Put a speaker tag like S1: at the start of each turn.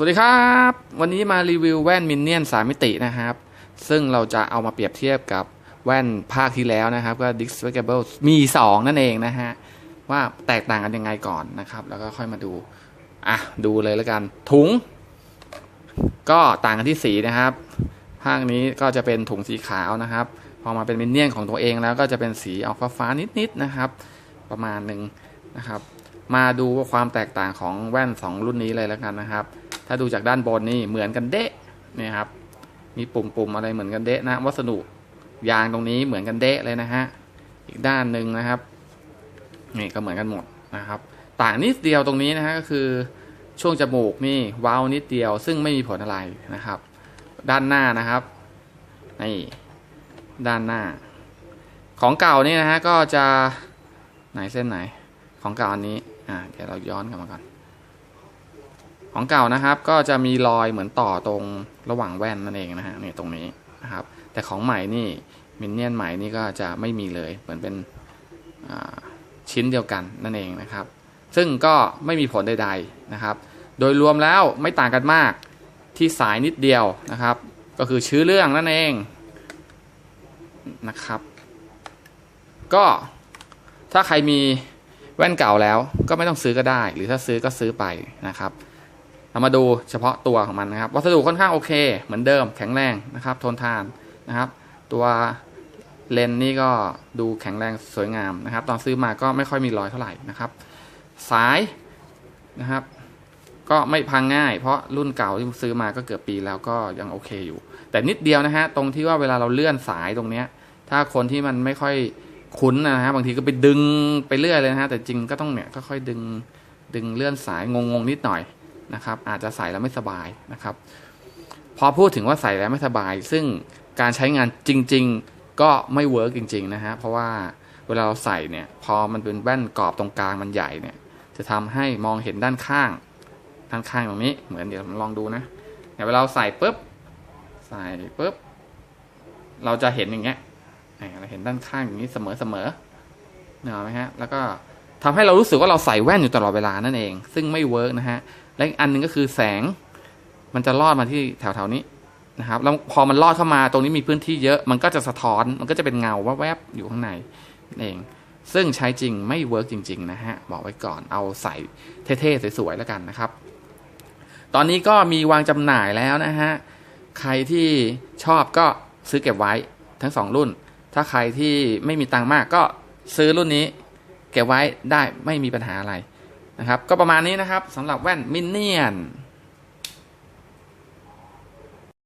S1: สวัสดีครับ วันนี้มารีวิวแว่นมินเนี่ยนสามมิตินะครับ ซึ่งเราจะเอามาเปรียบเทียบกับแว่นภาคที่แล้วนะครับ ก็ d i s p l a y a b l e มี 2 นั่นเองนะฮะ ว่าแตกต่างกันยังไงก่อนนะครับ แล้วก็ค่อยมาดู อะ ดูเลยแล้วกัน ถุง ก็ต่างกันที่สีนะครับ ภาคนี้ก็จะเป็นถุงสีขาวนะครับ พอมาเป็นมินเนี่ยนของตัวเองแล้วก็จะเป็นสีออกฟ้าๆนิดๆนะครับ ประมาณหนึ่งนะครับ มาดูว่าความแตกต่างของแว่น 2 รุ่นนี้เลยแล้วกันนะครับ ถ้าดูจากด้านบนนี่เหมือนกันเดะนี่ครับ มีปุ่มๆอะไรเหมือนกันเดะนะ วัสดุยางตรงนี้เหมือนกันเดะเลยนะฮะ อีกด้านหนึ่งนะครับนี่ก็เหมือนกันหมดนะครับ ต่างนิดเดียวตรงนี้นะฮะก็คือช่วงจมูกนี่เว้าวนิดเดียว ซึ่งไม่มีผลอะไรนะครับ ด้านหน้านะครับนี่ด้านหน้า ของเก่านี่นะฮะก็จะไหนเส้นไหนของเก่าอันนี้อ่าเดี๋ยวเราย้อนกลับมาก่อน ของเก่านะครับ ก็จะมีรอยเหมือนต่อตรงระหว่างแว่นนั่นเองนะฮะนี่ตรงนี้นะครับ แต่ของใหม่นี่มินเนี่ยนใหม่นี่ก็จะไม่มีเลยเหมือนเป็นชิ้นเดียวกันนั่นเองนะครับ ซึ่งก็ไม่มีผลใดๆนะครับ โดยรวมแล้วไม่ต่างกันมากที่สายนิดเดียวนะครับ ก็คือชื่อเรื่องนั่นเองนะครับ ก็ถ้าใครมีแว่นเก่าแล้วก็ไม่ต้องซื้อก็ได้ หรือถ้าซื้อก็ซื้อไปนะครับ เรามาดูเฉพาะตัวของมันนะครับ วัสดุค่อนข้างโอเค เหมือนเดิมแข็งแรงนะครับ ทนทานนะครับ ตัวเลนนี่ก็ดูแข็งแรงสวยงามนะครับ ตอนซื้อมาก็ไม่ค่อยมีรอยเท่าไหร่นะครับ สายนะครับ ก็ไม่พังง่าย เพราะรุ่นเก่าที่ซื้อมาก็เกือบปีแล้วก็ยังโอเคอยู่ แต่นิดเดียวนะฮะตรงที่ว่าเวลาเราเลื่อนสายตรงเนี้ย ถ้าคนที่มันไม่ค่อยคุ้นนะฮะบางทีก็ไปดึงไปเรื่อยเลยนะฮะแต่จริงก็ต้องเนี่ยค่อยๆดึงดึงเลื่อนสายงงๆนิดหน่อย นะครับ อาจจะใส่แล้วไม่สบายนะครับ พอพูดถึงว่าใส่แล้วไม่สบาย ซึ่งการใช้งานจริง ๆ ก็ไม่เวิร์กจริง ๆ นะฮะ เพราะว่าเวลาเราใส่เนี่ย พอมันเป็นแว่นกรอบตรงกลางมันใหญ่เนี่ย จะทำให้มองเห็นด้านข้าง ด้านข้างตรงนี้ เหมือนเดี๋ยวผมลองดูนะเนี่ยเวลาเราใส่ปุ๊บ ใส่ปุ๊บ เราจะเห็นอย่างเงี้ยเราเห็นด้านข้างอย่างนี้เสมอเสมอๆเนี่ยไหมฮะ แล้วก็ ทำให้เรารู้สึกว่าเราใส่แว่นอยู่ตลอดเวลานั่นเอง ซึ่งไม่เวิร์กนะฮะ และอีกอันหนึงก็คือแสง มันจะลอดมาที่แถวๆนี้นะครับ แล้วพอมันลอดเข้ามาตรงนี้มีพื้นที่เยอะ มันก็จะสะท้อน มันก็จะเป็นเงาแวบๆอยู่ข้างในนั่นเอง ซึ่งใช้จริงไม่เวิร์กจริง ๆ นะฮะ บอกไว้ก่อน เอาใส่เท่ๆสวยๆแล้วกันนะครับ ตอนนี้ก็มีวางจำหน่ายแล้วนะฮะ ใครที่ชอบก็ซื้อเก็บไว้ทั้งสองรุ่น ถ้าใครที่ไม่มีตังค์มากก็ซื้อรุ่นนี้ เก็บไว้ได้ไม่มีปัญหาอะไรนะครับ ก็ประมาณนี้นะครับสำหรับแว่นมินเนี่ยน